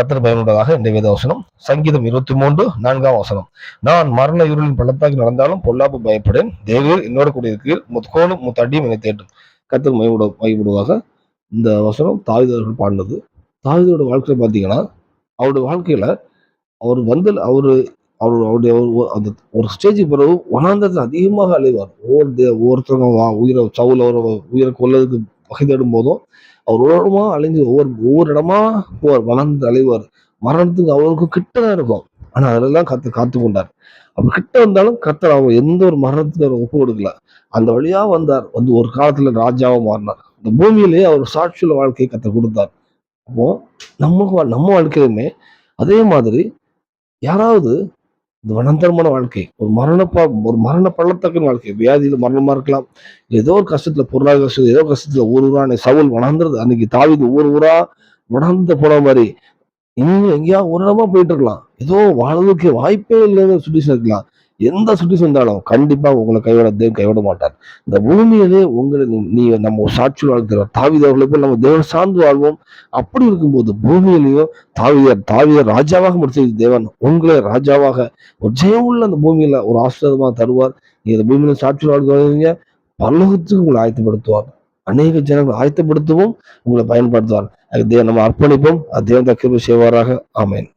கத்தர் பயனுள்ளதாக இந்த வேத வசனம். சங்கீதம் இருபத்தி மூன்று நான்காம் வசனம். நான் மரண இருளின் பள்ளத்தாக்கி நடந்தாலும் பொல்லாப்பு பயப்படேன். தேவரீர் என்னோட கூட இருக்கிறீர் முத்கோணும் முத்தடியும் என்னை தேட்டும் கத்தர் மயமுட மயப்படுவாக இந்த வசனம் தாவிதர்கள் பாடினது. தாவிதோட வாழ்க்கையை பார்த்தீங்கன்னா அவருடைய வாழ்க்கையில அவர் வந்து அவரு அவர் அவருடைய ஒரு- அந்த ஒரு ஸ்டேஜுக்கு பிறகு வனாந்தரத்தில் அதிகமாக அலைவார். ஒவ்வொரு தே வா- உயிரை சவுல ஒரு உயிரை கொல்லதுக்கு வகை தேடும் போதும் அவர் ஒரு இடமா ஒவ்வொரு ஒவ்வொரு இடமா போவார் வளர்ந்து அலைவார் மரணத்துக்கு அவருக்கும் கிட்ட தான் இருக்கும். ஆனா அதெல்லாம் கத்து காத்து கொண்டார். அவர் கிட்ட வந்தாலும் கத்தர் அவர் எந்த ஒரு மரணத்துக்கு அவர் ஒப்பு கொடுக்கல. அந்த வழியா வந்தார். வந்து ஒரு காலத்துல ராஜாவா மாறினார். இந்த பூமியிலேயே அவர் சாட்சியுள்ள வாழ்க்கையை கத்த கொடுத்தார். அப்போ நம்ம நம்ம வாழ்க்கையிலுமே அதே மாதிரி யாராவது இந்த வனந்தரமான வாழ்க்கை. ஒரு மரண ப- ஒரு மரண பள்ளத்தக்கன் வாழ்க்கை. வியாதியில மரணமா இருக்கலாம். ஏதோ ஒரு கஷ்டத்துல பொருளாதார கஷ்டம் ஏதோ கஷ்டத்துல ஊர் ஊரா அன்னைக்கு சவுல் வளர்ந்துருது அன்னைக்கு தாவிது ஊர் ஊரா வளர்ந்து போன மாதிரி. இன்னும் எங்கேயா ஒரு இடமா போயிட்டு இருக்கலாம். ஏதோ வாழ்றதுக்கு வாய்ப்பே இல்லைன்னு சுச்சுவேஷன் இருக்கலாம். எந்த சுற்றி சென்றாலும் கண்டிப்பா உங்களை கைவிட தேவன் கைவிட மாட்டார். இந்த பூமியிலே உங்களை நீ- நம்ம ஒரு சாட்சி வாழ்க்கிற தாவிதர்களை போய் நம்ம தேவன் சார்ந்து வாழ்வோம். அப்படி இருக்கும்போது பூமியிலையும் தாவிதர் தாவிதர் ராஜாவாக முடிச்ச தேவன் உங்களை ராஜாவாக ஒரு ஜெயமுள்ள அந்த பூமியில ஒரு ஆசீர்வாதமா தருவார். நீ இந்த பூமியில சாட்சி வாழ்க்கிறீங்க பரலோகத்துக்கு உங்களை ஆயத்தப்படுத்துவார். அநேக ஜனங்களை ஆயத்தப்படுத்தவும் உங்களை பயன்படுத்துவார். அது தேவன் நம்ம அர்ப்பணிப்போம். அது தேவன் கிருபை செய்வாராக. ஆமேன்.